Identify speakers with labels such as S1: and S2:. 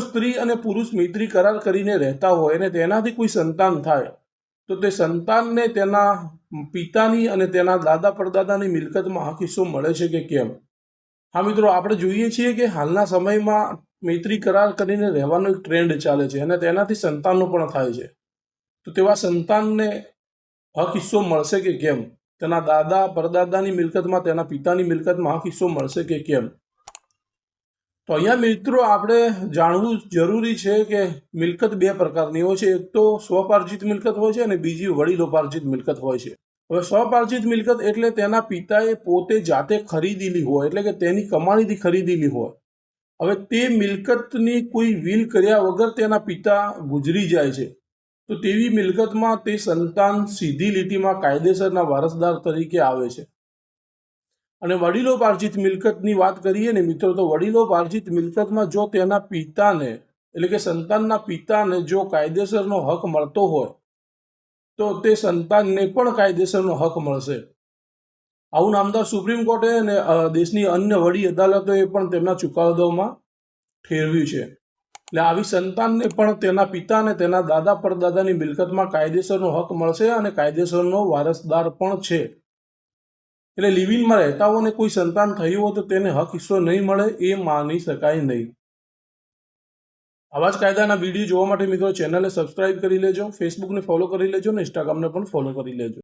S1: સ્ત્રી અને પુરુષ મૈત્રી કરાર કરીને રહેતા હોય અને તેનાથી કોઈ સંતાન થાય, તો તે સંતાનને તેના પિતાની અને તેના દાદા પરદાદાની મિલકતમાં હક હિસ્સો મળે છે કે કેમ? હા મિત્રો, આપણે જોઈએ છીએ કે હાલના સમયમાં મૈત્રી કરાર કરીને રહેવાનો એક ટ્રેન્ડ ચાલે છે અને તેનાથી સંતાનો પણ થાય છે. તો તેવા સંતાનને હક હિસ્સો મળશે કે કેમ? તેના દાદા પરદાદાની મિલકતમાં, તેના પિતાની મિલકતમાં હક હિસ્સો મળશે કે કેમ? તો અહીંયા મિત્રો આપણે જાણવું જરૂરી છે કે મિલકત બે પ્રકારની હોય છે. એક તો સ્વપાર્જિત મિલકત હોય છે અને બીજી વડીલોપાર્જિત મિલકત હોય છે. હવે સ્વપાર્જિત મિલકત એટલે તેના પિતાએ પોતે જાતે ખરીદેલી હોય, એટલે કે તેની કમાણીથી ખરીદેલી હોય. હવે તે મિલકતની કોઈ વિલ કર્યા વગર તેના પિતા ગુજરી જાય છે. તો તેવી મિલકતમાં તે સંતાન સીધી લીટીમાં કાયદેસરના વારસદાર તરીકે આવે છે. અને વડીલોપાર્જિત મિલકતની વાત કરીએ ને મિત્રો, તો વડીલો પાર્જિત મિલકતમાં જો તેના પિતાને, એટલે કે સંતાનના પિતાને જો કાયદેસરનો હક મળતો હોય, તો તે સંતાનને પણ કાયદેસરનો હક મળશે. આવું નામદાર સુપ્રીમ કોર્ટે અને દેશની અન્ય વડી અદાલતોએ પણ તેમના ચુકાદાઓમાં ઠેરવ્યું છે. એટલે આવી સંતાનને પણ તેના પિતા અને તેના દાદા, પરદાદાની મિલકતમાં કાયદેસરનો હક મળશે અને કાયદેસરનો વારસદાર પણ છે. એટલે લિવિનમાં રહેતા હોય ને કોઈ સંતાન થયું હોય તો તેને હક હિસ્સો નહીં મળે, એ માની શકાય નહીં. આવા જ કાયદાના વીડિયો જોવા માટે મિત્રો ચેનલને સબસ્ક્રાઇબ કરી લેજો, ફેસબુકને ફોલો કરી લેજો અને ઇન્સ્ટાગ્રામને પણ ફોલો કરી લેજો.